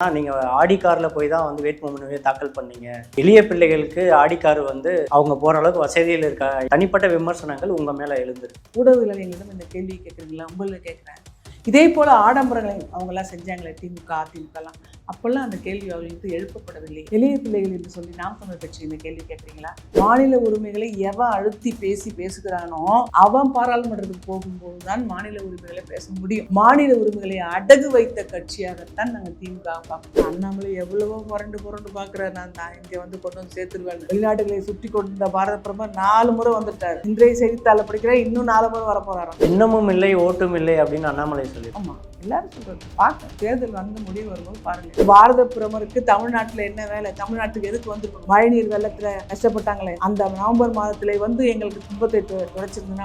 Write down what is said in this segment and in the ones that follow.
நீங்க ஆடி கார்ல போய் தான் வந்து வேட்புமனுவை தாக்கல் பண்ணீங்க. எளிய பிள்ளைகளுக்கு ஆடி கார் வந்து அவங்க போற அளவுக்கு வசதியில் இருக்க? தனிப்பட்ட விமர்சனங்கள் உங்க மேல எழுந்திருக்கு ஊடகவியலாளர்களிடம் இந்த கேள்வி கேட்குறீங்களா உங்களை கேட்குறேன். இதே போல ஆடம்பரங்களை அவங்கெல்லாம் செஞ்சாங்களே திமுக அதிமுகலாம். அப்பெல்லாம் அந்த கேள்வி அவர்களுக்கு எழுப்பப்படவில்லை. எளிய பிள்ளைகள் என்று சொல்லி நாம் தமிழர் கட்சி இந்த கேள்வி கேட்குறீங்களா? மாநில உரிமைகளை எவன் அழுத்தி பேசி பேசுகிறானோ அவன் பாராளுமன்றத்துக்கு போகும்போது தான் மாநில உரிமைகளை பேச முடியும். மாநில உரிமைகளை அடகு வைத்த கட்சியாகத்தான் நாங்கள் திமுக பார்க்கணும் அண்ணாமலை எவ்வளவோ புரண்டு புரண்டு பார்க்குறாரு. நான் தான் இங்கே வந்து கொண்டு வந்து சேர்த்துருவேன் வெளிநாடுகளை சுற்றி கொண்ட பாரத பிரதமர் நாலு முறை வந்துட்டார். இன்றைய செய்தித்தாளை படிக்கிறேன் இன்னும் நாலு முறை வர போறாராம் இன்னமும் இல்லை ஓட்டும் இல்லை அப்படின்னு அண்ணாமலை சொல்லி ஆமா எல்லாரும் சொல்றது பார்க்க தேர்தல் வந்து முடிவு வரும்போது பாருங்க. பாரத பிரமருக்கு தமிழ்நாட்டில் என்ன வேலை? தமிழ்நாட்டுக்கு எதுக்கு வந்து மழைநீர் வெள்ளத்தில் கஷ்டப்பட்டாங்களே? அந்த நவம்பர் மாதத்தில் வந்து எங்களுக்கு துன்பத்தை து-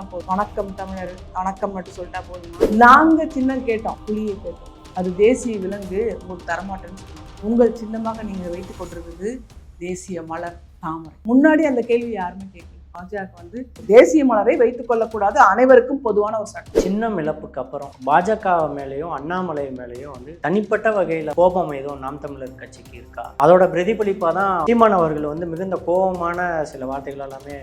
போதும். வணக்கம் தமிழர் வணக்கம் மட்டும் சொல்லிட்டா போதும்? நாங்கள் சின்னம் கேட்டோம் புலியை கேட்டோம். அது தேசிய விலங்கு உங்களுக்கு தரமாட்டேன்னு சொன்னோம் உங்கள் சின்னமாக நீங்கள் வைத்து கொண்டிருக்கிறது தேசிய மலர் தாமரை. முன்னாடி அந்த கேள்வி யாருமே கேட்கல. பாஜக வந்து தேசிய மலரை வைத்துக் கொள்ளக்கூடாது. அனைவருக்கும் பொதுவான ஒரு சட்டம். சின்னம் இழப்புக்கு அப்புறம் பாஜக மேலேயும் அண்ணாமலை மேலேயும் வந்து தனிப்பட்ட வகையில கோபம் ஏதோ நாம் தமிழர் கட்சிக்கு இருக்கா? அதோட பிரதிபலிப்பா தான் சீமான் அவர்கள் வந்து மிகுந்த கோபமான சில வார்த்தைகள் எல்லாமே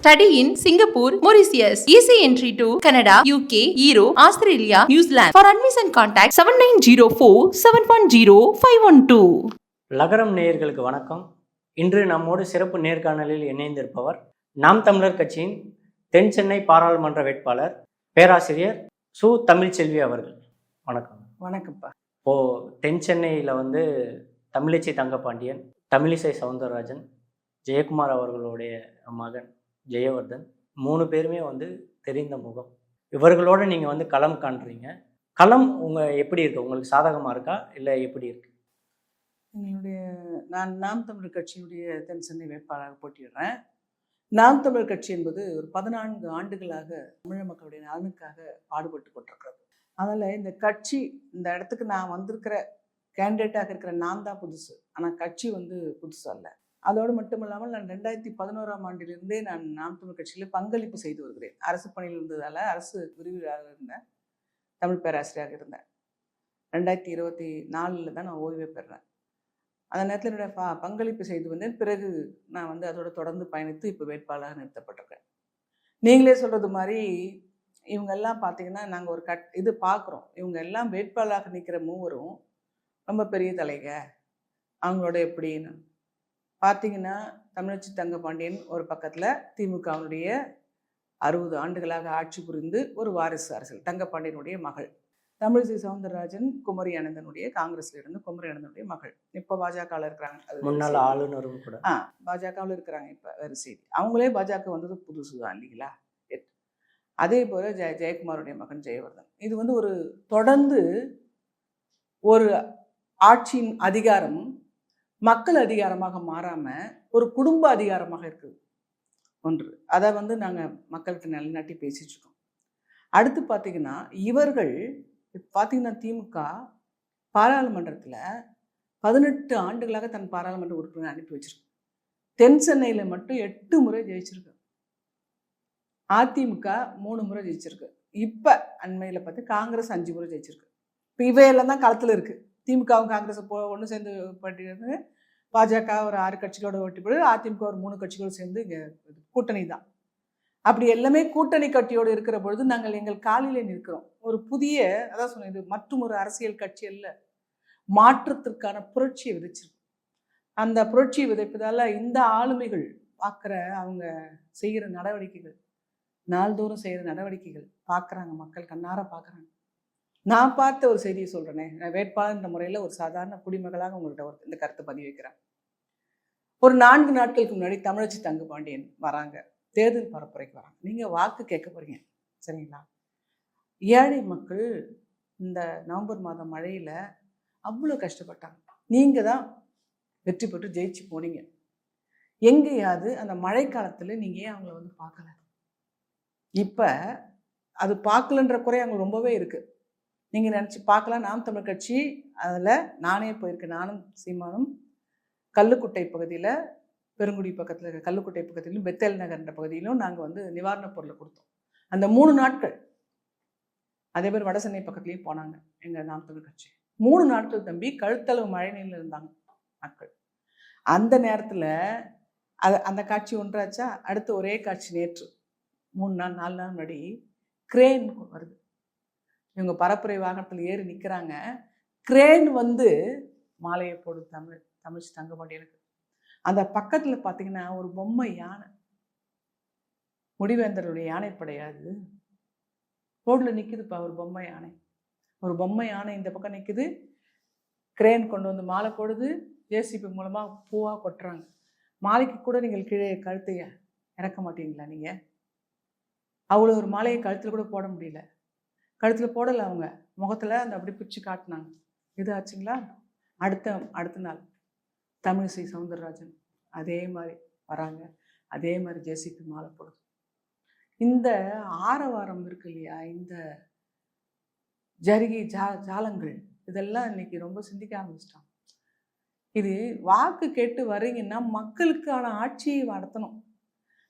வெளிப்படுத்துறாரு Study in Singapore, Mauritius. Easy entry to Canada, UK, Europe, Australia, New Zealand. For admission contact 7904 710 512. லகரம் நேயர்களுக்கு வணக்கம் இன்று நம்மோடு சிறப்பு நேர்காணலில் இணைந்திருப்பவர் நாம் தமிழர் கட்சியின் தென் சென்னை பாராளுமன்ற வேட்பாளர் பேராசிரியர் சு தமிழ்ச்செல்வி அவர்கள் வணக்கம் வணக்கம்ப்பா இப்போ தென் சென்னையில் வந்து தமிழிசை தங்கபாண்டியன் தமிழிசை சவுந்தரராஜன் ஜெயக்குமார் அவர்களுடைய மகன் ஜெயவர்தன். மூணு பேருமே வந்து தெரிந்த முகம். இவர்களோட நீங்கள் வந்து களம் காண்றீங்க. களம் உங்கள் எப்படி இருக்கு? உங்களுக்கு சாதகமாக இருக்கா? இல்லை எப்படி இருக்கு? எங்களுடைய நான் நாம் தமிழர் கட்சியினுடைய தென் சென்னை வேட்பாளராக போட்டியிடுறேன். நாம் தமிழர் கட்சி என்பது ஒரு பதினான்கு ஆண்டுகளாக தமிழ் மக்களுடைய நலனுக்காக பாடுபட்டு கொண்டிருக்கிறது. அதனால் இந்த கட்சி இந்த இடத்துக்கு நான் வந்திருக்கிற கேண்டிடேட்டாக இருக்கிற நான் தான் புதுசு. ஆனால் கட்சி வந்து புதுசு அல்ல. அதோடு மட்டும் இல்லாமல் நான் ரெண்டாயிரத்தி பதினோராம் ஆண்டிலிருந்தே நான் நாம் தமிழ் கட்சியில் பங்களிப்பு செய்து வருகிறேன். அரசு பணியில் இருந்ததால் அரசு விரிவுரையாளர் இருந்தேன். தமிழ் பேராசிரியராக இருந்தேன். ரெண்டாயிரத்தி இருபத்தி நாலில் தான் நான் ஓய்வே பெறுறேன். அந்த நேரத்தில் என்னுடைய ப பங்களிப்பு செய்து வந்தேன். பிறகு நான் வந்து அதோட தொடர்ந்து பயணித்து இப்போ வேட்பாளராக நிறுத்தப்பட்டிருக்கேன். நீங்களே சொல்கிறது மாதிரி இவங்க எல்லாம் பார்த்தீங்கன்னா நாங்கள் ஒரு கட் இது பார்க்குறோம் இவங்க எல்லாம் வேட்பாளராக நிற்கிற மூவரும் ரொம்ப பெரிய தலைக அவங்களோட எப்படின்னு. பார்த்தீங்கன்னா தமிழச்சி தங்கபாண்டியன் ஒரு பக்கத்தில் திமுகவினுடைய அறுபது ஆண்டுகளாக ஆட்சி புரிந்து ஒரு வாரிசு அரசியல் தங்கபாண்டியனுடைய மகள். தமிழிசை சவுந்தரராஜன் குமரி அனந்தனுடைய காங்கிரஸ்ல இருந்து குமரி அனந்தனுடைய மகள். இப்போ பாஜகவில் இருக்கிறாங்க. முன்னாள். ஆளுநரும் கூட. ஆ பாஜகவில் இருக்கிறாங்க இப்போ வேறு செய்தி. அவங்களே பாஜக வந்தது புதுசு தான் இல்லைங்களா. அதே போல ஜெய ஜெயக்குமாருடைய மகன் ஜெயவர்தன். இது வந்து ஒரு தொடர்ந்து ஒரு ஆட்சியின் அதிகாரம் மக்கள் அதிகாரமாக மாறாமல் ஒரு குடும்ப அதிகாரமாக இருக்குது ஒன்று. அதை வந்து நாங்கள் மக்கள்கிட்ட நிலைநாட்டி பேசிட்டுருக்கோம் அடுத்து பார்த்தீங்கன்னா இவர்கள் பார்த்திங்கன்னா திமுக பாராளுமன்றத்தில் பதினெட்டு ஆண்டுகளாக தன் பாராளுமன்ற உறுப்பினர் அனுப்பி வச்சிருக்கு. தென் சென்னையில் மட்டும் எட்டு முறை ஜெயிச்சிருக்கு. அதிமுக மூணு முறை ஜெயிச்சிருக்கு. இப்போ அண்மையில் பார்த்து காங்கிரஸ் அஞ்சு முறை ஜெயிச்சிருக்கு. இப்போ இவையெல்லாம் தான் களத்தில் இருக்குது திமுகவும் காங்கிரஸும் போ ஒன்று சேர்ந்து போட்டிடுறது பாஜக ஒரு ஆறு கட்சிகளோட ஓட்டி போடுது. அதிமுக ஒரு மூணு கட்சிகளும் சேர்ந்து இங்கே கூட்டணி தான். அப்படி எல்லாமே கூட்டணி கட்சியோடு இருக்கிற பொழுது நாங்கள் எங்கள் காலிலே நிற்கிறோம். ஒரு புதிய அதான் சொன்னேன் இது மற்றும் ஒரு அரசியல் கட்சி அல்ல மாற்றத்திற்கான புரட்சியை விதைச்சிருக்கு. அந்த புரட்சியை விதைப்பதால் இந்த ஆளுமைகள் பார்க்குற அவங்க செய்கிற நடவடிக்கைகள் நாள்தோறும் செய்கிற நடவடிக்கைகள் பார்க்குறாங்க மக்கள் கண்ணார பார்க்குறாங்க. நான் பார்த்த ஒரு செய்தியை சொல்கிறேனே நான் வேட்பாளர்ன்ற முறையில் ஒரு சாதாரண குடிமகளாக உங்கள்கிட்ட ஒரு இந்த கருத்தை பதிவு வைக்கிறேன். ஒரு நான்கு நாட்களுக்கு முன்னாடி தமிழச்சி தங்கு பாண்டியன் வராங்க. தேர்தல் பரப்புரைக்கு வராங்க. நீங்கள் வாக்கு கேட்க போகிறீங்க சரிங்களா? ஏழை மக்கள் இந்த நவம்பர் மாதம் மழையில் அவ்வளோ கஷ்டப்பட்டாங்க. நீங்கள் தான் வெற்றி பெற்று ஜெயிச்சு போனீங்க. எங்கேயாவது அந்த மழை காலத்தில் நீங்கள் ஏன் அவங்கள வந்து பார்க்கல? இப்போ அது பார்க்கலன்ற குறை அவங்களுக்கு ரொம்பவே இருக்குது நீங்கள் நினச்சி பார்க்கலாம். நாம் தமிழ் கட்சி அதில் நானே போயிருக்கேன். நானும் சீமானும். கல்லுக்குட்டை பகுதியில் பெருங்குடி பக்கத்தில் இருக்க கல்லுக்குட்டை பக்கத்திலும் பெத்தேல் நகர்ன்ற பகுதியிலும் நாங்கள் வந்து நிவாரணப் பொருளை கொடுத்தோம். அந்த மூணு நாட்கள் அதே மாதிரி வடசென்னை பக்கத்துலேயும் போனாங்க எங்கள் நாம் தமிழ் கட்சி. மூணு நாட்கள் தம்பி கழுத்தளவு மழை நீரில் இருந்தாங்க மக்கள். அந்த நேரத்தில் அது அந்த காட்சி ஒன்றாச்சா? அடுத்து ஒரே காட்சி நேற்று. மூணு நாள் நாலு நாள் முன்னாடி கிரேன் வருது. இவங்க பரப்புரை வாகனத்தில் ஏறி நிற்கிறாங்க கிரேன் வந்து மாலையை போடு தமிழ் தமிழ் தங்கப்பாண்டியனுக்கு அந்த பக்கத்தில் பார்த்தீங்கன்னா ஒரு பொம்மை யானை. முடிவேந்தருடைய யானைப்படையாது ரோட்டில் நிற்குதுப்பா ஒரு பொம்மை யானை. ஒரு பொம்மை யானை இந்த பக்கம் நிற்குது கிரேன் கொண்டு வந்து மாலை போடுது. ஜேசிபி மூலமாக பூவாக கொட்டுறாங்க. மாலைக்கு கூட நீங்கள் கீழே கழுத்தைய இறக்க மாட்டீங்களா நீங்கள் அவ்வளோ ஒரு மாலையை கழுத்தில் கூட போட முடியல. கழுத்தில் போடலை அவங்க. முகத்தில் அந்த அப்படி பிரித்து காட்டினாங்க. இது ஆச்சுங்களா? அடுத்த அடுத்த நாள் தமிழிசை சவுந்தரராஜன் அதே மாதிரி வராங்க. அதே மாதிரி ஜேசிபி மாலை போடுது. இந்த ஆரவாரம் இருக்கு இல்லையா? இந்த ஜருகி ஜா ஜாலங்கள் இதெல்லாம் இன்னைக்கு ரொம்ப சிந்திக்க ஆரம்பிச்சிட்டாங்க. இது வாக்கு கேட்டு வர்றீங்கன்னா மக்களுக்கான ஆட்சியை நடத்தணும்.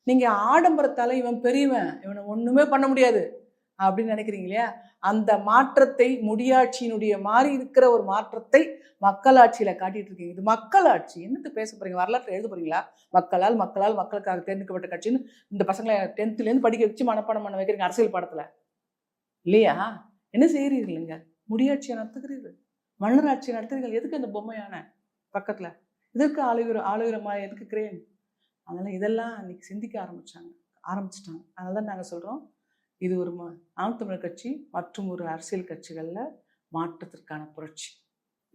நீங்கள் ஆடம்பரத்தால் இவன் பெரியவன் இவனை ஒன்றுமே பண்ண முடியாது. அப்படின்னு நினைக்கிறீங்க இல்லையா? அந்த மாற்றத்தை முடியாட்சியினுடைய மாறி இருக்கிற ஒரு மாற்றத்தை மக்களாட்சியில் காட்டிட்டு இருக்கீங்க இது மக்களாட்சி. என்னத்து பேச போறீங்க? வரலாற்று எழுத போறீங்களா? மக்களால் மக்களால் மக்களுக்காக தேர்ந்தெடுக்கப்பட்ட கட்சின்னு இந்த பசங்களை டென்த்துலேருந்து படிக்க வச்சு மனப்பாடம் பண்ண வைக்கிறீங்க அரசியல் பாடத்தில். இல்லையா? என்ன செய்கிறீர்களுங்க முடியாட்சியை நடத்துகிறீர்கள். மன்னர் ஆட்சியை நடத்துகிறீர்கள் எதுக்கு அந்த பொம்மையான பக்கத்தில்? இதற்கு ஆளுகிற ஆளுகிறமா? எதுக்கு கிரேன் அதனால் இதெல்லாம் இன்னைக்கு சிந்திக்க ஆரம்பிச்சாங்க. ஆரம்பிச்சிட்டாங்க. அதனால தான் நாங்கள் சொல்கிறோம் இது ஒரு நாம் தமிழர் கட்சி மற்றும் ஒரு அரசியல் கட்சிகள்ல மாற்றத்திற்கான புரட்சி.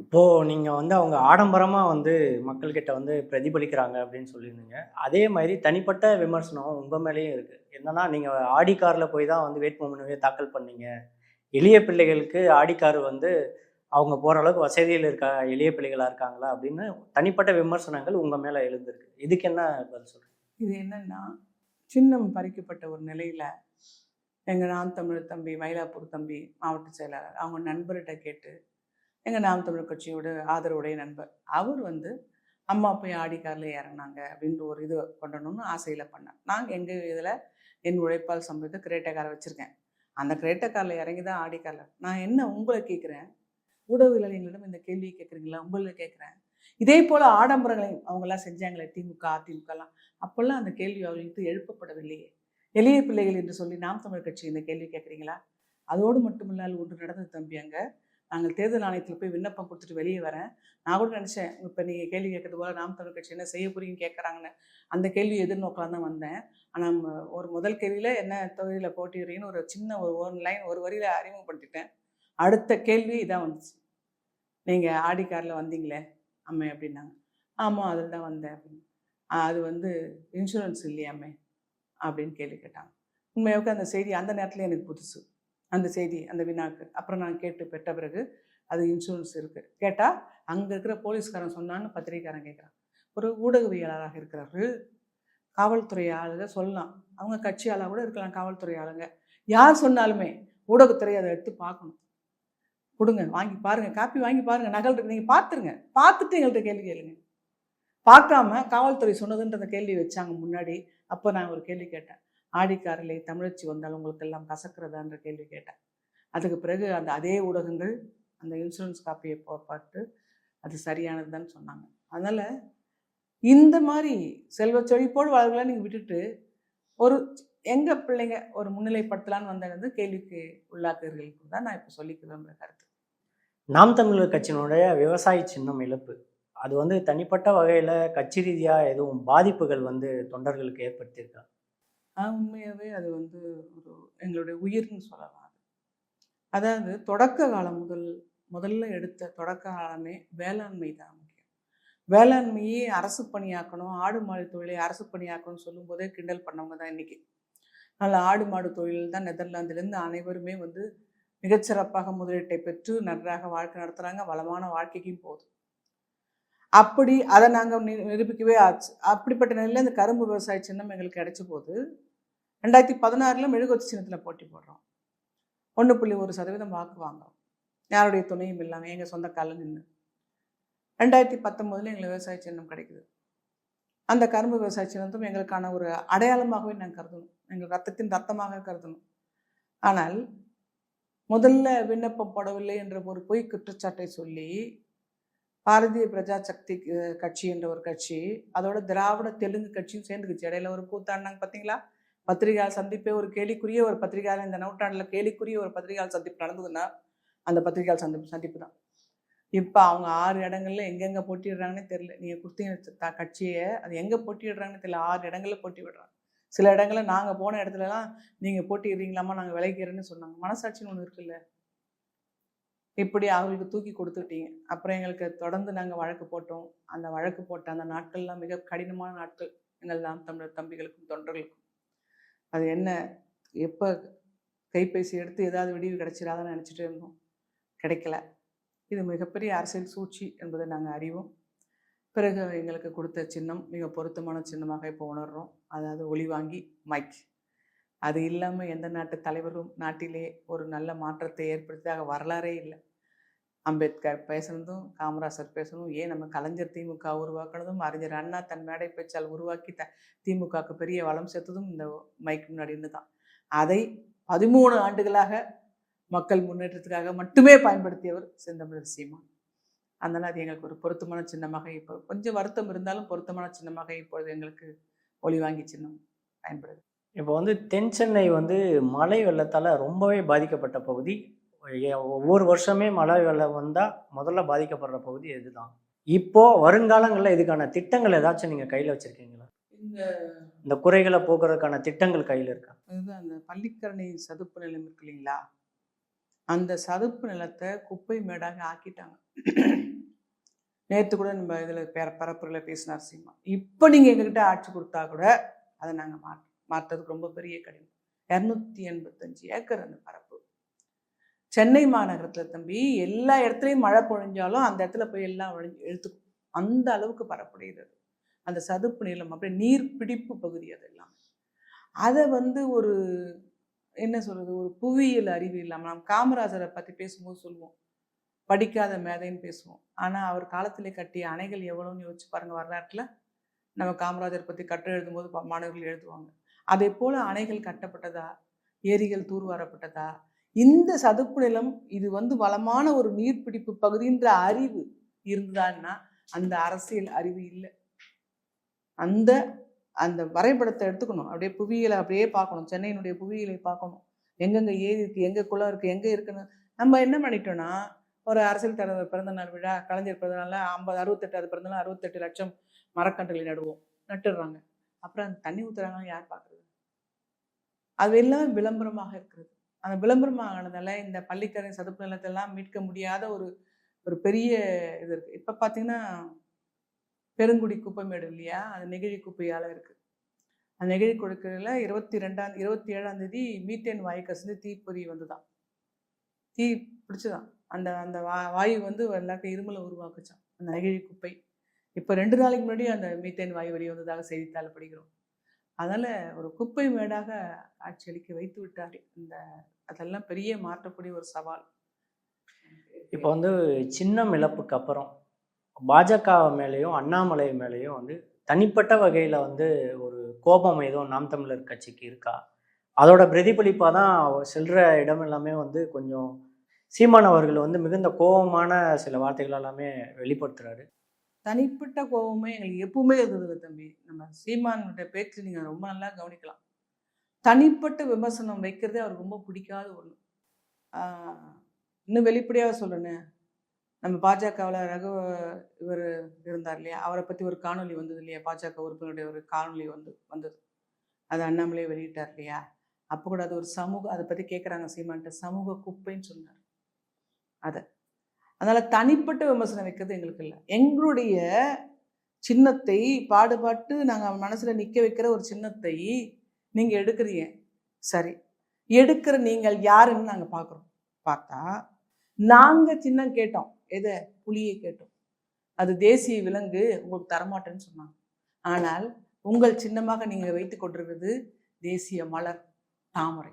இப்போ நீங்க வந்து அவங்க ஆடம்பரமா வந்து மக்கள்கிட்ட வந்து பிரதிபலிக்கிறாங்க அப்படின்னு சொல்லியிருந்தீங்க. அதே மாதிரி தனிப்பட்ட விமர்சனம் உங்க மேலேயும் இருக்கு. என்னன்னா நீங்க ஆடி கார்ல போய் தான் வந்து வேட்புமனுவை தாக்கல் பண்ணீங்க. எளிய பிள்ளைகளுக்கு ஆடி கார் வந்து அவங்க போற அளவுக்கு வசதியில் இருக்கா எளிய பிள்ளைகளா இருக்காங்களா அப்படின்னு தனிப்பட்ட விமர்சனங்கள் உங்க மேல எழுந்திருக்கு. இதுக்கு என்ன பதில் சொல்றீங்க? இது என்னன்னா சின்னம் பறிக்கப்பட்ட ஒரு நிலையில எங்கள் நாம் தமிழர் தம்பி மயிலாப்பூர் தம்பி மாவட்ட செயலாளர் அவங்க நண்பர்கிட்ட கேட்டு எங்கள் நாம் தமிழர் கட்சியோட ஆதரவுடைய நண்பர் அவர் வந்து அம்மா போய் ஆடி காரில் இறங்குனாங்க அப்படின்ற ஒரு இது பண்ணணும்னு ஆசையில் பண்ணேன் நாங்கள் எங்கள் இதில் என் உழைப்பால் சம்பவத்தை கிரேட்டை காரை வச்சுருக்கேன். அந்த கிரேட்டை காரில் இறங்கி தான் ஆடி காரில். நான் என்ன உங்களை கேட்குறேன்? ஊடகவியலாளர்களிடம் இந்த கேள்வி கேட்குறீங்களா? உங்களை கேட்குறேன். இதே போல் ஆடம்பரங்களை அவங்கெல்லாம் செஞ்சாங்களே திமுக அதிமுகலாம். அப்போல்லாம் அந்த கேள்வி அவர்களுக்கு எழுப்பப்படவில்லையே. எளிய பிள்ளைகள் என்று சொல்லி நாம் தமிழர் கட்சி இந்த கேள்வி கேட்குறீங்களா? அதோடு மட்டுமில்லால் ஒன்று நடந்தது தம்பி அங்கே. நாங்கள் தேர்தல் ஆணையத்தில் போய் விண்ணப்பம் கொடுத்துட்டு வெளியே வரேன். நான் கூட நினச்சேன் இப்போ நீங்கள் கேள்வி கேட்கறது போல நாம் தமிழ் கட்சி என்ன செய்ய போறீங்கன்னு கேட்குறாங்கன்னு. அந்த கேள்வி எதிர்நோக்கலாம் தான் வந்தேன். ஆனால் ஒரு முதல் கேள்வியில் என்ன தொகுதியில் போட்டிடுறீங்கன்னு ஒரு சின்ன ஒரு ஒன் லைன் ஒரு வரியில் அறிமுகப்படுத்திட்டேன். அடுத்த கேள்வி இதான் வந்துச்சு. நீங்கள் ஆடி காரில் வந்தீங்களே அம்மே அப்படின்னாங்க. ஆமாம் அதில் தான் வந்தேன் அப்படின்னு. அது வந்து இன்சூரன்ஸ் இல்லையாமே அப்படின்னு கேள்வி கேட்டாங்க. உண்மையாவுக்கு அந்த செய்தி அந்த நேரத்தில் எனக்கு புதுசு. அந்த செய்தி அந்த வினாக்கு. அப்புறம் நான் கேட்டு பெற்ற பிறகு அது இன்சூரன்ஸ் இருக்குது கேட்டால் அங்கே இருக்கிற போலீஸ்காரன் சொன்னான்னு பத்திரிகைக்காரன் கேட்குறான் ஒரு ஊடகவியலாளராக இருக்கிறார்கள் காவல்துறை ஆளுங்க சொல்லலாம். அவங்க கட்சி ஆளாக கூட இருக்கலாம் காவல்துறை ஆளுங்க. யார் சொன்னாலுமே ஊடகத்துறை அதை எடுத்து பார்க்கணும். கொடுங்க வாங்கி பாருங்கள் காப்பி வாங்கி பாருங்கள் நகல் இருக்கு நீங்கள் பார்த்துருங்க. பார்த்துட்டு எங்கள்கிட்ட கேள்வி கேளுங்க. பார்க்காம காவல்துறை சொன்னதுன்றத கேள்வி வச்சாங்க முன்னாடி. அப்போ நான் ஒரு கேள்வி கேட்டேன். ஆடிக்காரிலே தமிழச்சி வந்தால் உங்களுக்கு எல்லாம் கசக்கிறதான்ற கேள்வி கேட்டேன். அதுக்கு பிறகு அந்த அதே ஊடகங்கள் அந்த இன்சூரன்ஸ் காப்பியை போ- பார்த்து அது சரியானதுதான் சொன்னாங்க. அதனால் இந்த மாதிரி செல்வ செழிப்போடு வாழ்களை நீங்கள் விட்டுட்டு ஒரு எங்கள் பிள்ளைங்க ஒரு முன்னிலைப்படுத்தலான்னு வந்தது கேள்விக்கு உள்ளாக்குறீர்களுக்கு தான் நான் இப்போ சொல்லிக்கிறேன் கருத்து. நாம் தமிழர் கட்சியினுடைய விவசாய சின்னம் இழப்பு. அது வந்து தனிப்பட்ட வகையில் கட்சி ரீதியாக எதுவும் பாதிப்புகள் வந்து தொண்டர்களுக்கு ஏற்படுத்தியிருக்கா? ஆஹ் உண்மையாகவே அது வந்து ஒரு எங்களுடைய உயிர்னு சொல்லலாம் அது. அதாவது தொடக்க காலம் முதல் முதல்ல எடுத்த தொடக்க காலமே வேளாண்மை தான் முக்கியம். வேளாண்மையை அரசு பணியாக்கணும் ஆடு மாடு தொழிலை அரசு பணியாக்கணும்னு சொல்லும்போதே கிண்டல் பண்ணவங்க தான் இன்றைக்கி அதனால் ஆடு மாடு தொழில் தான் நெதர்லாந்துலேருந்து அனைவருமே வந்து மிகச்சிறப்பாக முதலீட்டை பெற்று நன்றாக வாழ்க்கை நடத்துகிறாங்க வளமான வாழ்க்கைக்கும் போகுது அப்படி அதை நாங்கள் நிரூபிக்கவே ஆச்சு. அப்படிப்பட்ட நிலையில் அந்த கரும்பு விவசாய சின்னம் எங்களுக்கு கிடைச்ச போது ரெண்டாயிரத்தி பதினாறில் மெழுகுவத்தி சின்னத்தில் போட்டி போடுறோம். ஒன்று புள்ளி ஒரு சதவீதம் வாக்கு வாங்குறோம். யாருடைய துணையும் இல்லாமல் எங்கள் சொந்த காலில் நின்று ரெண்டாயிரத்தி பத்தொம்போதில் எங்களுக்கு விவசாய சின்னம் கிடைக்குது. அந்த கரும்பு விவசாய சின்னத்தும் எங்களுக்கான ஒரு அடையாளமாகவே நாங்கள் கருதணும். எங்கள் ரத்தத்தின் ரத்தமாக கருதணும். ஆனால் முதல்ல விண்ணப்பம் போடவில்லை என்ற ஒரு பொய் குற்றச்சாட்டை சொல்லி பாரதிய பிரஜா சக்தி கட்சி என்ற ஒரு கட்சி அதோட திராவிட தெலுங்கு கட்சியும் சேர்ந்துக்குச்சு. இடையில ஒரு கூத்தாடினாங்க பார்த்தீங்களா பத்திரிகையாளர் சந்திப்பே ஒரு கேலிக்குரிய ஒரு பத்திரிகையாளர் இந்த நூற்றாண்டில் கேலிக்குரிய ஒரு பத்திரிகையாளர் சந்திப்பு நடந்ததுன்னா அந்த பத்திரிகையாளர் சந்திப்பு சந்திப்பு தான். இப்போ அவங்க ஆறு இடங்கள்ல எங்கெங்கே போட்டிடுறாங்கன்னே தெரியல. நீங்கள் கொடுத்தீங்க த- கட்சியை அது எங்கே போட்டிடுறாங்கன்னு தெரியல. ஆறு இடங்களில் போட்டி விடுறாங்க சில இடங்களில் நாங்கள் போன இடத்துலலாம் நீங்கள் போட்டிடுறீங்களாமா நாங்கள் விளைக்கிறேன்னு சொன்னாங்க. மனசாட்சின்னு ஒன்று இருக்குல்ல. இப்படி அவங்களுக்கு தூக்கி கொடுத்துட்டீங்க. அப்புறம் எங்களுக்கு தொடர்ந்து நாங்கள் வழக்கு போட்டோம். அந்த வழக்கு போட்ட அந்த நாட்கள்லாம் மிக கடினமான நாட்கள். எங்கள் நாம் தமிழர் தம்பிகளுக்கும் தொண்டர்களுக்கும். அது என்ன? எப்போ கைபேசி எடுத்து ஏதாவது விடிவு கிடைச்சிடாதான்னு நினச்சிட்டு இருந்தோம். கிடைக்கல. இது மிகப்பெரிய அரசியல் சூழ்ச்சி என்பதை நாங்கள் அறிவோம். பிறகு எங்களுக்கு கொடுத்த சின்னம் மிக பொருத்தமான சின்னமாக இப்போ உணர்றோம். அதாவது ஒளி வாங்கி மைக் அது இல்லாமல் எந்த நாட்டு தலைவரும் நாட்டிலே ஒரு நல்ல மாற்றத்தை ஏற்படுத்தியதாக வரலாறே இல்லை. அம்பேத்கர் பேசுனதும் காமராசர் பேசணும் ஏன் நம்ம கலைஞர் திமுக உருவாக்குனதும் அறிஞர் அண்ணா தன் மேடை பேச்சால் உருவாக்கி த திமுகவுக்கு பெரிய வளம் சேர்த்ததும் இந்த மைக் முன்னாடின்னு தான் அதை பதிமூணு ஆண்டுகளாக மக்கள் முன்னேற்றத்துக்காக மட்டுமே பயன்படுத்தியவர் செந்தமிழர் சீமான். அதனால் அது எங்களுக்கு ஒரு பொருத்தமான சின்னமாக இப்போ கொஞ்சம் வருத்தம் இருந்தாலும் பொருத்தமான சின்னமாக இப்பொழுது எங்களுக்கு ஒளி வாங்கி சின்னம் பயன்படுது. இப்போ வந்து தென் சென்னை வந்து மழை வெள்ளத்தால் ரொம்பவே பாதிக்கப்பட்ட பகுதி. ஒவ்வொரு வருஷமே மழை வெள்ளம் வந்தால் முதல்ல பாதிக்கப்படுற பகுதி இதுதான். இப்போ வருங்காலங்களில் இதுக்கான திட்டங்கள் ஏதாச்சும் நீங்கள் கையில் வச்சுருக்கீங்களா? இந்த இந்த குறைகளை போக்குறதுக்கான திட்டங்கள் கையில் இருக்கா? அதுதான் அந்த பள்ளிக்கரணை சதுப்பு நிலம் இருக்கு இல்லைங்களா? அந்த சதுப்பு நிலத்தை குப்பை மேடாக ஆக்கிட்டாங்க. நேற்று கூட நம்ம இதில் பேர பரப்புரையில பேசினார் சீமா. இப்போ நீங்கள் எங்ககிட்ட ஆட்சி கொடுத்தா கூட அதை நாங்கள் மா மாற்றுறதுக்கு ரொம்ப பெரிய கடினம். இரநூத்தி எண்பத்தஞ்சு ஏக்கர் அந்த பரப்பு. சென்னை மாநகரத்தில் தம்பி எல்லா இடத்துலையும் மழை பொழிஞ்சாலும் அந்த இடத்துல போய் எல்லாம் ஒழிஞ்சு எழுத்துக்கும் அந்த அளவுக்கு பரப்புடையது அந்த சதுப்பு நிலம் அப்படியே நீர் பிடிப்பு பகுதி அதெல்லாம். அதை வந்து ஒரு என்ன சொல்கிறது ஒரு புவியியல் அறிவு இல்லாமல் நம்ம காமராஜரை பற்றி பேசும்போது சொல்லுவோம். படிக்காத மேதைன்னு பேசுவோம். ஆனால் அவர் காலத்திலே கட்டிய அணைகள் எவ்வளோன்னு யோசிச்சு பாருங்கள் வரலாற்றில். நம்ம காமராஜர் பற்றி கட்டுரை எழுதும்போது மாணவர்கள் எழுதுவாங்க. அதை போல் அணைகள் கட்டப்பட்டதா? ஏரிகள் தூர்வாரப்பட்டதா இந்த சதுப்பு நிலம் இது வந்து வளமான ஒரு நீர்பிடிப்பு பகுதின்ற அறிவு இருந்ததான்னா அந்த அரசியல் அறிவு இல்லை. அந்த அந்த வரைபடத்தை எடுத்துக்கணும். அப்படியே புவியியலை அப்படியே பார்க்கணும். சென்னையினுடைய புவியியலை பார்க்கணும். எங்கெங்க ஏரி இருக்கு எங்க குளம் இருக்கு எங்க இருக்குன்னு. நம்ம என்ன பண்ணிட்டோம்னா ஒரு அரசியல் தலைவர் பிறந்த நாள் விழா கலைஞர் பிறந்த நாள் ஐம்பது அறுபத்தெட்டாவது பிறந்த நாள் அறுபத்தெட்டு லட்சம் மரக்கன்றுகளை நடுவோம். நட்டுடுறாங்க. அப்புறம் அந்த தண்ணி ஊத்துறாங்கன்னா யார் பார்க்குறது அது எல்லாம் விளம்பரமாக இருக்கிறது. அந்த விளம்பரமாக ஆனதால இந்த பள்ளிக்கரை சதுப்பு நிலத்தெல்லாம் மீட்க முடியாத ஒரு ஒரு பெரிய இது இருக்கு. இப்போ பார்த்தீங்கன்னா பெருங்குடி குப்பைமேடு இல்லையா? அது நெகிழி குப்பையால் இருக்கு. அந்த நெகிழி கொடுக்கறதுல இருபத்தி ரெண்டாம் இருபத்தி ஏழாம் தேதி மீத்தேன் வாயு கசிந்து தீப்பொறி வந்துதான். தீ பிடிச்சதான். அந்த அந்த வா வாயு வந்து எல்லாருக்கும் இருமலை உருவாக்குச்சான் அந்த நெகிழி குப்பை. இப்போ ரெண்டு நாளைக்கு முன்னாடி அந்த மீத்தேன் வாயு வெளியே வந்ததாக செய்தித்தாள் படிக்கிறோம். அதனால் ஒரு குப்பை மேடாக காட்சியளிக்க வைத்து விட்டார். இந்த அதெல்லாம் பெரிய மாற்றக்கூடிய ஒரு சவால். இப்போ வந்து சின்னம் இழப்புக்கு அப்புறம் பாஜக மேலேயும் அண்ணாமலை மேலேயும் வந்து தனிப்பட்ட வகையில் வந்து ஒரு கோபம் எதுவும் நாம் தமிழர் கட்சிக்கு இருக்கா? அதோட பிரதிபலிப்பாக தான் அவர் இடம் எல்லாமே வந்து கொஞ்சம் சீமான் அவர்கள் வந்து மிகுந்த கோபமான சில வார்த்தைகள் எல்லாமே வெளிப்படுத்துகிறாரு தனிப்பட்ட கோபமே எங்களுக்கு எப்பவுமே இருந்ததில்லை தம்பி. நம்ம சீமானுடைய பேச்சு நீங்கள் ரொம்ப நல்லா கவனிக்கலாம். தனிப்பட்ட விமர்சனம் வைக்கிறதே அவருக்கு ரொம்ப பிடிக்காத ஒன்று இன்னும் வெளிப்படையாக சொல்லணும் நம்ம பாஜகவில் ரகு இவர் இருந்தார் இல்லையா? அவரை பற்றி ஒரு காணொலி வந்தது இல்லையா? பாஜக உறுப்பினருடைய ஒரு காணொளி வந்து வந்தது. அது அண்ணாமலே வெளியிட்டார் இல்லையா? அப்போ கூட அது ஒரு சமூக அதை பற்றி கேட்குறாங்க சீமான்ட்ட சமூக குப்பைன்னு சொன்னார். அதை அதனால் தனிப்பட்ட விமர்சனம் வைக்கிறது எங்களுக்கு இல்லை. எங்களுடைய சின்னத்தை பாடுபாட்டு நாங்கள் மனசில் நிற்க வைக்கிற ஒரு சின்னத்தை நீங்கள் எடுக்கிறீங்க. சரி. எடுக்கிற நீங்கள் யாருன்னு நாங்கள் பார்க்குறோம் பார்த்தா நாங்கள் சின்னம் கேட்டோம். எதை? புலியை கேட்டோம். அது தேசிய விலங்கு உங்களுக்கு தரமாட்டேன்னு சொன்னாங்க. ஆனால் உங்கள் சின்னமாக நீங்கள் வைத்து கொண்டிருக்கிறது தேசிய மலர் தாமரை.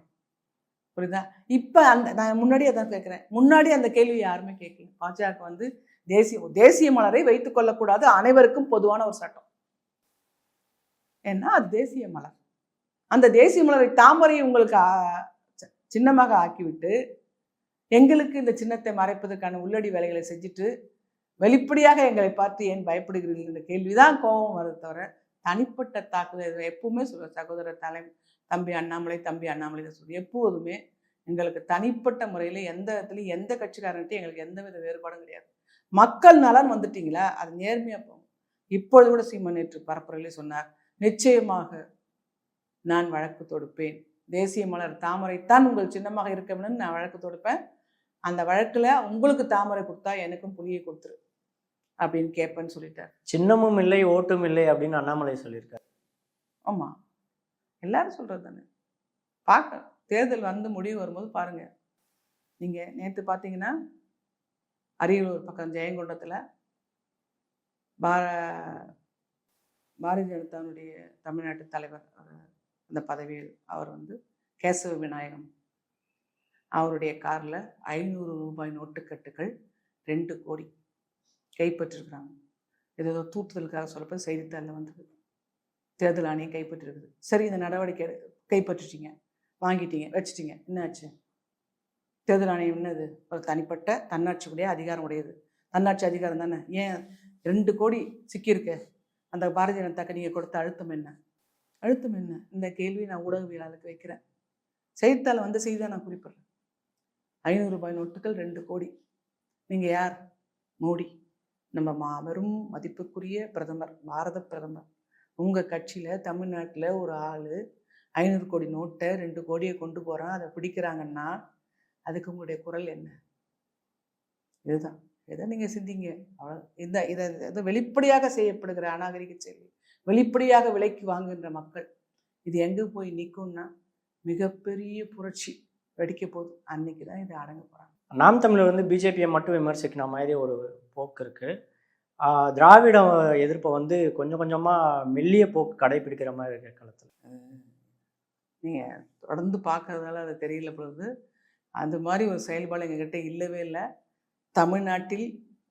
புரியுதா? இப்போ அந்த நான் முன்னாடி அதான் கேட்குறேன் முன்னாடி அந்த கேள்வி யாருமே கேட்கல பாஜக வந்து தேசிய தேசிய மலரை வைத்துக் கொள்ளக்கூடாது. அனைவருக்கும் பொதுவான ஒரு சட்டம். ஏன்னா அது தேசிய மலர். அந்த தேசிய மலரை தாமரையை உங்களுக்கு சின்னமாக ஆக்கிவிட்டு எங்களுக்கு இந்த சின்னத்தை மறைப்பதற்கான உள்ளடி வேலைகளை செஞ்சுட்டு வெளிப்படையாக எங்களை பார்த்து ஏன் பயப்படுகிறீர்கள் என்ற கேள்விதான் கோபம் வருது தவிர தனிப்பட்ட தாக்குதல் எப்பவுமே சொல்லுவேன் சகோதரர் தலை தம்பி அண்ணாமலை தம்பி அண்ணாமலை தான் சொல்லி எப்போதுமே எங்களுக்கு தனிப்பட்ட முறையில் எந்த இடத்துலையும் எந்த கட்சிக்காரன்ட்டையும் எங்களுக்கு எந்த வித வேறுபாடும் கிடையாது. மக்கள் நலன் வந்துட்டீங்களா? அது நேர்மையாக போகும். இப்பொழுது கூட சீமன் நேற்று பரப்புரையிலே சொன்னார் நிச்சயமாக நான் வழக்கு தொடுப்பேன். தேசிய மலர் தாமரைத்தான் உங்கள் சின்னமாக இருக்க நான் வழக்கு தொடுப்பேன். அந்த வழக்கில் உங்களுக்கு தாமரை கொடுத்தா எனக்கும் புளியை கொடுத்துரு. அப்படின்னு கேட்பேன்னு சொல்லிட்டார். சின்னமும் இல்லை ஓட்டும் இல்லை அப்படின்னு அண்ணாமலை சொல்லியிருக்காரு. ஆமாம் எல்லாரும் சொல்கிறது தானே. பார்க்க தேர்தல் வந்து முடிவு வரும்போது பாருங்க. நீங்கள் நேற்று பார்த்தீங்கன்னா அரியலூர் பக்கம் ஜெயங்கொண்டத்தில் பார பாரதிய ஜனதாவுடைய தமிழ்நாட்டு தலைவர் அந்த பதவியில் அவர் வந்து கேசவ விநாயகம். அவருடைய காரில் ஐநூறு ரூபாய் நோட்டுக்கட்டுகள் ரெண்டு கோடி. கைப்பற்றிருக்கிறாங்க. இது ஏதோ தூத்துதலுக்காக சொல்லப்போ செய்தித்தாளில் வந்தது. தேர்தல் ஆணையம் கைப்பற்றிருக்குது. சரி இந்த நடவடிக்கை எடு- கைப்பற்றிட்டீங்க வாங்கிட்டீங்க வச்சுட்டீங்க என்னாச்சு? தேர்தல் ஆணையம் என்னது? ஒரு தனிப்பட்ட தன்னாட்சியுடைய அதிகாரம் உடையது. தன்னாட்சி அதிகாரம் தானே? ஏன் ரெண்டு கோடி சிக்கியிருக்கு? அந்த பாரதிய ஜனதாக்கு நீங்கள் கொடுத்த அழுத்தம் என்ன? அழுத்தம் என்ன? இந்த கேள்வி நான் ஊடகவியலாளருக்கு வைக்கிறேன். செய்தித்தாளை வந்து செய்தி நான் குறிப்பிட்றேன். ஐநூறு ரூபாய் நோட்டுகள் ரெண்டு கோடி. நீங்கள் யார்? மோடி. நம்ம மாபெரும் மதிப்புக்குரிய பிரதமர் பாரத பிரதமர். உங்கள் கட்சியில் தமிழ்நாட்டில் ஒரு ஆள் ஐநூறு கோடி நோட்டை ரெண்டு கோடியை கொண்டு போகிறான் அதை பிடிக்கிறாங்கன்னா அதுக்கு உங்களுடைய குரல் என்ன? இதுதான். இதை நீங்கள் சிந்திங்க. அவ்வளோ இந்த இதை இதை வெளிப்படையாக செய்யப்படுகிற அநாகரிக செயல் வெளிப்படையாக விலைக்கு வாங்குகின்ற மக்கள் இது எங்கே போய் நிற்கும்னா மிகப்பெரிய புரட்சி வெடிக்க போகுது. அன்னைக்கு தான் இதை அடங்க போகிறாங்க நாம் தமிழர் வந்து பிஜேபியை மட்டும் விமர்சிக்கிற மாதிரி ஒரு போக்கு இருக்குது திராவிட எதிர்ப்பை வந்து கொஞ்சம் கொஞ்சமாக மெல்லிய போக்கு கடைபிடிக்கிற மாதிரி இருக்கு காலத்தில். நீங்கள் தொடர்ந்து பார்க்கறதால அது தெரியல பொழுது அந்த மாதிரி ஒரு செயல்பாடு எங்ககிட்ட இல்லவே இல்லை. தமிழ்நாட்டில்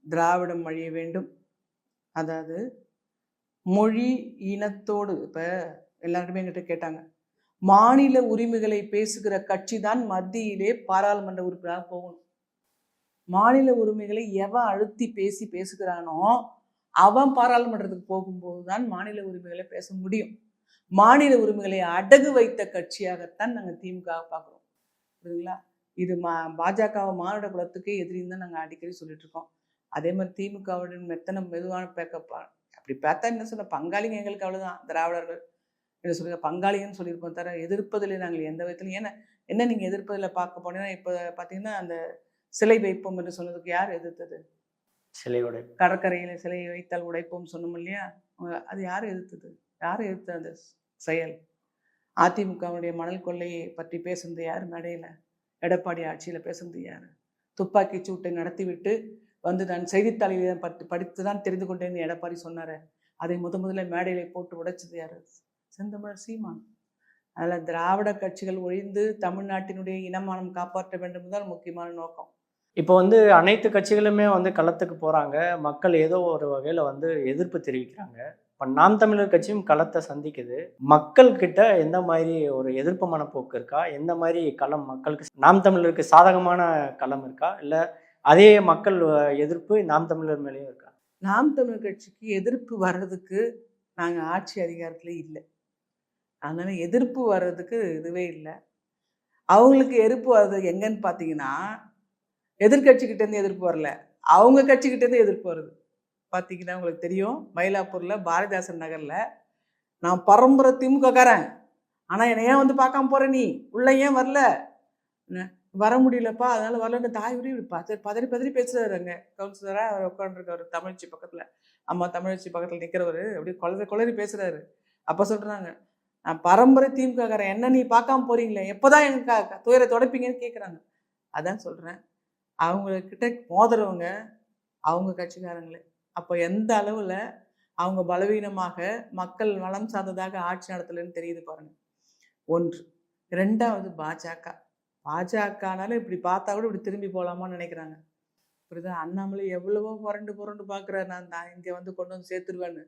திராவிடம் அழிய வேண்டும். அதாவது மொழி இனத்தோடு இப்போ எல்லாருமே எங்கிட்ட கேட்டாங்க மாநில உரிமைகளை பேசுகிற கட்சி தான் மத்தியிலே பாராளுமன்ற உறுப்பினராக போகணும். மாநில உரிமைகளை எவன் அழுத்தி பேசி பேசுகிறானோ அவன் பாராளுமன்றத்துக்கு போகும்போது தான் மாநில உரிமைகளை பேச முடியும். மாநில உரிமைகளை அடகு வைத்த கட்சியாகத்தான் நாங்கள் திமுக பார்க்குறோம். புரியுதுங்களா? இது மா பாஜகவை மானுட குலத்துக்கே எதிரின்னு தான் நாங்கள் அடிக்கடி சொல்லிட்டு இருக்கோம். அதே மாதிரி திமுகவுடன் மெத்தனை மெதுவான பேக்கப்பா அப்படி பார்த்தா என்ன சொல்ல பங்காளிங்க எங்களுக்கு அவ்வளோதான் திராவிடர்கள். என்ன சொல்லுங்க பங்காளிங்கன்னு சொல்லியிருப்போம் தர எதிர்ப்பதில் நாங்கள் எந்த விதத்துலையும் ஏன்னா என்ன நீங்கள் எதிர்ப்பதில் பார்க்க போனீங்கன்னா இப்போ பார்த்தீங்கன்னா அந்த சிலை வைப்போம் என்று சொன்னதுக்கு யார் எதிர்த்தது? சிலையோட கடற்கரையில் சிலையை வைத்தால் உடைப்போம் சொன்னோம் இல்லையா? அது யார் எதிர்த்தது? யார் எதிர்த்த அந்த செயல்? அதிமுகவுடைய மணல் கொள்ளையை பற்றி பேசுனது யார் மேடையில்? எடப்பாடி ஆட்சியில் பேசுனது யார்? துப்பாக்கி சூட்டை நடத்திவிட்டு வந்து நான் செய்தித்தாளில் பட்டு படித்து தான் தெரிந்து கொண்டேன்னு எடப்பாடி சொன்னார். அதை முத முதல்ல மேடையில போட்டு உடைச்சது யார்? செந்தமிழர் சீமான். அதில் திராவிட கட்சிகள் ஒழிந்து தமிழ்நாட்டினுடைய இனமானம் காப்பாற்ற வேண்டும் தான் முக்கியமான நோக்கம். இப்போ வந்து அனைத்து கட்சிகளுமே வந்து களத்துக்கு போகிறாங்க மக்கள் ஏதோ ஒரு வகையில் வந்து எதிர்ப்பு தெரிவிக்கிறாங்க. இப்போ நாம் தமிழர் கட்சியும் களத்தை சந்திக்குது. மக்கள்கிட்ட எந்த மாதிரி ஒரு எதிர்ப்பு மனப்போக்கு இருக்கா? எந்த மாதிரி களம் மக்களுக்கு நாம் தமிழருக்கு சாதகமான களம் இருக்கா? இல்லை அதே மக்கள் எதிர்ப்பு நாம் தமிழர் மேலேயும் இருக்கா? நாம் தமிழர் கட்சிக்கு எதிர்ப்பு வர்றதுக்கு நாங்கள் ஆட்சி அதிகாரத்தில் இல்லை. அதனால எதிர்ப்பு வர்றதுக்கு இதுவே இல்லை. அவங்களுக்கு எதிர்ப்பு வர்றது எங்கன்னு பார்த்தீங்கன்னா எதிர்கட்சிக்கிட்டேருந்து எதிர்ப்பு வரல. அவங்க கட்சிக்கிட்டேருந்து எதிர்ப்பு வருது. பார்த்தீங்கன்னா உங்களுக்கு தெரியும் மயிலாப்பூரில் பாரதிதாசன் நகரில் நான் பரம்பரை திமுககாரன் ஆனால் என்னை ஏன் வந்து பார்க்காம போகிற நீ? உள்ள ஏன் வரல? வர முடியலப்பா அதனால வரலன்னு தாய் உரி பதறி பதறி பதறி பேசுறாரு கவுன்சிலராக அவர் உட்காந்துருக்காரு தமிழ்ச்சி பக்கத்தில். அம்மா தமிழ்ச்சி பக்கத்தில் நிற்கிறவர் அப்படியே குளறி குளறி பேசுகிறாரு அப்போ சொல்கிறாங்க நான் பரம்பரை திமுககாரன் என்ன நீ பார்க்காம போறீங்களே? எப்போதான் தான் எனக்கு துயரை தொடப்பீங்கன்னு கேட்குறாங்க அதான் சொல்கிறேன் அவங்கக்கிட்ட மோதுறவங்க அவங்க கட்சிக்காரங்களே. அப்போ எந்த அளவில் அவங்க பலவீனமாக மக்கள் நலம் சார்ந்ததாக ஆட்சி நடத்தலைன்னு தெரியுது பாருங்கள் ஒன்று. ரெண்டாவது பாஜக. பாஜகனால இப்படி பார்த்தா கூட இப்படி திரும்பி போகலாமான்னு நினைக்கிறாங்க. புரியுதா? அண்ணாமலை எவ்வளவோ புரண்டு புரண்டு பார்க்குறாரு. நான் நான் இங்கே வந்து கொண்டு வந்து சேர்த்துருவேன்னு.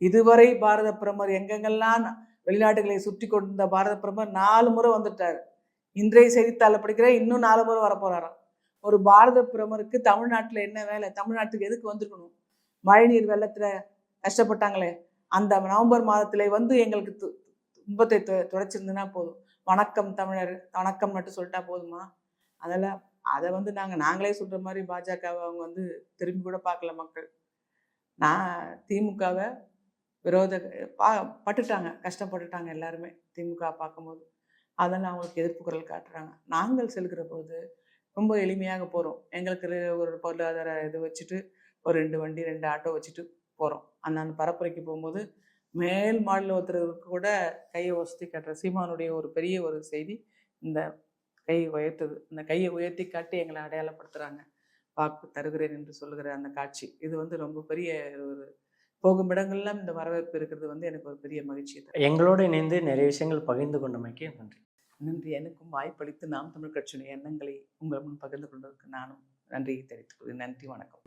இதுவரை பாரத பிரதமர் எங்கெங்கெல்லாம் வெளிநாடுகளை சுற்றி கொண்டிருந்த பாரத பிரதமர் நாலு முறை வந்துட்டார். இன்றைய செய்தித்தாளை படிக்கிற இன்னும் நாலு முறை வரப்போறாராம். ஒரு பாரத பிரமருக்கு தமிழ்நாட்டில் என்ன வேலை? தமிழ்நாட்டுக்கு எதுக்கு வந்திருக்கணும்? மழைநீர் வெள்ளத்தில் கஷ்டப்பட்டாங்களே. அந்த நவம்பர் மாதத்தில் வந்து எங்களுக்கு து- துன்பத்தை துடைச்சிருந்துன்னா போதும். வணக்கம் தமிழர் வணக்கம் மட்டும் சொல்லிட்டா போதுமா? அதெல்லாம் அதை வந்து நாங்கள் நாங்களே சொல்கிற மாதிரி பாஜகவை அவங்க வந்து திரும்பி கூட பார்க்கல மக்கள். நான் திமுகவை விரோத பா பட்டுட்டாங்க கஷ்டப்பட்டுட்டாங்க எல்லாருமே திமுக பார்க்கும்போது. அதெல்லாம் அவங்களுக்கு எதிர்ப்பு குரல் காட்டுறாங்க. நாங்கள் செல்கிற போது ரொம்ப எளிமையாக போகிறோம் எங்களுக்கு ஒரு- பொருளாதார இது வச்சுட்டு ஒரு ரெண்டு வண்டி ரெண்டு ஆட்டோ வச்சுட்டு போகிறோம் அந்த அந்த பரப்புரைக்கு போகும்போது மேல் மாடல் ஒருத்தருக்கு கூட கையை வசதி காட்டுற சீமானுடைய ஒரு பெரிய ஒரு செய்தி இந்த கையை உயர்த்தது. இந்த கையை உயர்த்தி காட்டி எங்களை அடையாளப்படுத்துகிறாங்க வாக்கு தருகிறேன் என்று சொல்லுகிற அந்த காட்சி. இது வந்து ரொம்ப பெரிய ஒரு போகும் இடங்கள்லாம் இந்த வரவேற்பு இருக்கிறது வந்து எனக்கு ஒரு பெரிய மகிழ்ச்சி எங்களோடு இணைந்து நிறைய விஷயங்கள் பகிர்ந்து கொண்டமைக்கு நன்றி. நன்றி. எனக்கும் வாய்ப்பளித்து நாம் தமிழ் கட்சியினுடைய எண்ணங்களை உங்கள் முன் பகிர்ந்து கொண்டதற்கு நானும் நன்றியை தெரிவித்துக் கொள்கிறேன். நன்றி. வணக்கம்.